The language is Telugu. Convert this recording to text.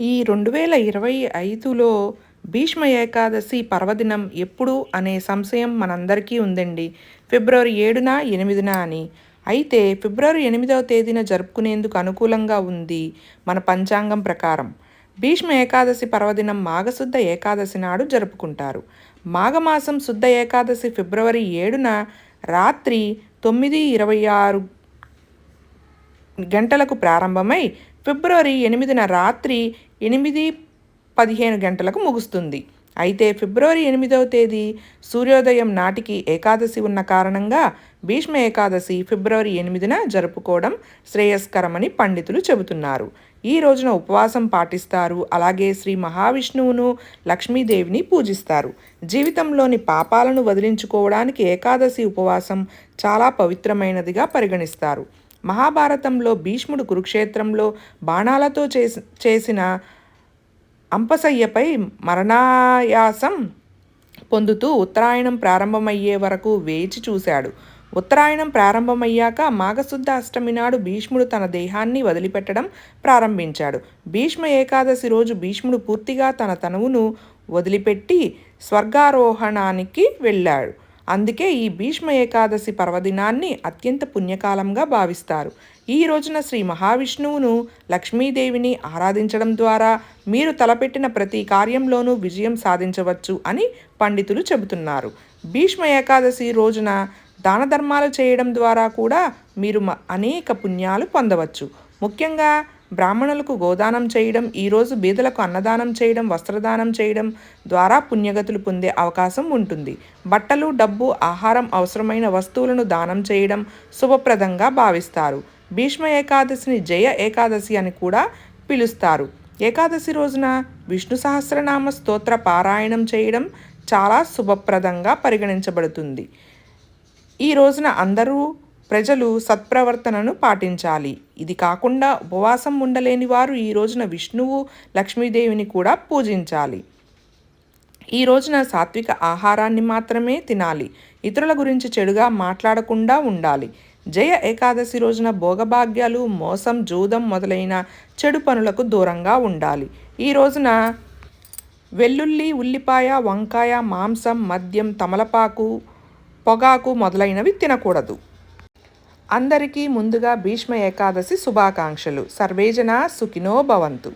ఈ రెండు వేల ఇరవై ఐదులో భీష్మ ఏకాదశి పర్వదినం ఎప్పుడు అనే సంశయం మనందరికీ ఉందండి. ఫిబ్రవరి ఏడున ఎనిమిదిన అని. అయితే ఫిబ్రవరి ఎనిమిదవ తేదీన జరుపుకునేందుకు అనుకూలంగా ఉంది మన పంచాంగం ప్రకారం. భీష్మ ఏకాదశి పర్వదినం మాఘశుద్ధ ఏకాదశి నాడు జరుపుకుంటారు. మాఘమాసం శుద్ధ ఏకాదశి ఫిబ్రవరి ఏడున రాత్రి తొమ్మిది ఇరవై ఆరు గంటలకు ప్రారంభమై ఫిబ్రవరి ఎనిమిదిన రాత్రి ఎనిమిది పదిహేను గంటలకు ముగుస్తుంది. అయితే ఫిబ్రవరి ఎనిమిదవ తేదీ సూర్యోదయం నాటికి ఏకాదశి ఉన్న కారణంగా భీష్మ ఏకాదశి ఫిబ్రవరి ఎనిమిదిన జరుపుకోవడం శ్రేయస్కరమని పండితులు చెబుతున్నారు. ఈ రోజున ఉపవాసం పాటిస్తారు. అలాగే శ్రీ మహావిష్ణువును లక్ష్మీదేవిని పూజిస్తారు. జీవితంలోని పాపాలను వదిలించుకోవడానికి ఏకాదశి ఉపవాసం చాలా పవిత్రమైనదిగా పరిగణిస్తారు. మహాభారతంలో భీష్ముడు కురుక్షేత్రంలో బాణాలతో చేసి చేసిన అంపసయ్యపై మరణాయాసం పొందుతూ ఉత్తరాయణం ప్రారంభమయ్యే వరకు వేచి చూశాడు. ఉత్తరాయణం ప్రారంభమయ్యాక మాఘశుద్ధ అష్టమి నాడు భీష్ముడు తన దేహాన్ని వదిలిపెట్టడం ప్రారంభించాడు. భీష్మ ఏకాదశి రోజు భీష్ముడు పూర్తిగా తన తనువును వదిలిపెట్టి స్వర్గారోహణానికి వెళ్ళాడు. అందుకే ఈ భీష్మ ఏకాదశి పర్వదినాన్ని అత్యంత పుణ్యకాలంగా భావిస్తారు. ఈ రోజున శ్రీ మహావిష్ణువును లక్ష్మీదేవిని ఆరాధించడం ద్వారా మీరు తలపెట్టిన ప్రతి కార్యంలోనూ విజయం సాధించవచ్చు అని పండితులు చెబుతున్నారు. భీష్మ ఏకాదశి రోజున దాన ధర్మాలు చేయడం ద్వారా కూడా మీరు అనేక పుణ్యాలు పొందవచ్చు. ముఖ్యంగా బ్రాహ్మణులకు గోదానం చేయడం ఈరోజు బీదలకు అన్నదానం చేయడం వస్త్రదానం చేయడం ద్వారా పుణ్యగతులు పొందే అవకాశం ఉంటుంది. బట్టలు డబ్బు ఆహారం అవసరమైన వస్తువులను దానం చేయడం శుభప్రదంగా భావిస్తారు. భీష్మ ఏకాదశిని జయ ఏకాదశి అని కూడా పిలుస్తారు. ఏకాదశి రోజున విష్ణు సహస్రనామ స్తోత్ర పారాయణం చేయడం చాలా శుభప్రదంగా పరిగణించబడుతుంది. ఈ రోజున అందరూ ప్రజలు సత్ప్రవర్తనను పాటించాలి. ఇది కాకుండా ఉపవాసం ఉండలేని వారు ఈ రోజున విష్ణువు లక్ష్మీదేవిని కూడా పూజించాలి. ఈ రోజున సాత్విక ఆహారాన్ని మాత్రమే తినాలి. ఇతరుల గురించి చెడుగా మాట్లాడకుండా ఉండాలి. జయ ఏకాదశి రోజున భోగభాగ్యాలు మోసం జూదం మొదలైన చెడు పనులకు దూరంగా ఉండాలి. ఈ రోజున వెల్లుల్లి ఉల్లిపాయ వంకాయ మాంసం మద్యం తమలపాకు పొగాకు మొదలైనవి తినకూడదు. అందరికీ ముందుగా భీష్మ ఏకాదశి శుభాకాంక్షలు. సర్వేజన సుఖినో భవంతు.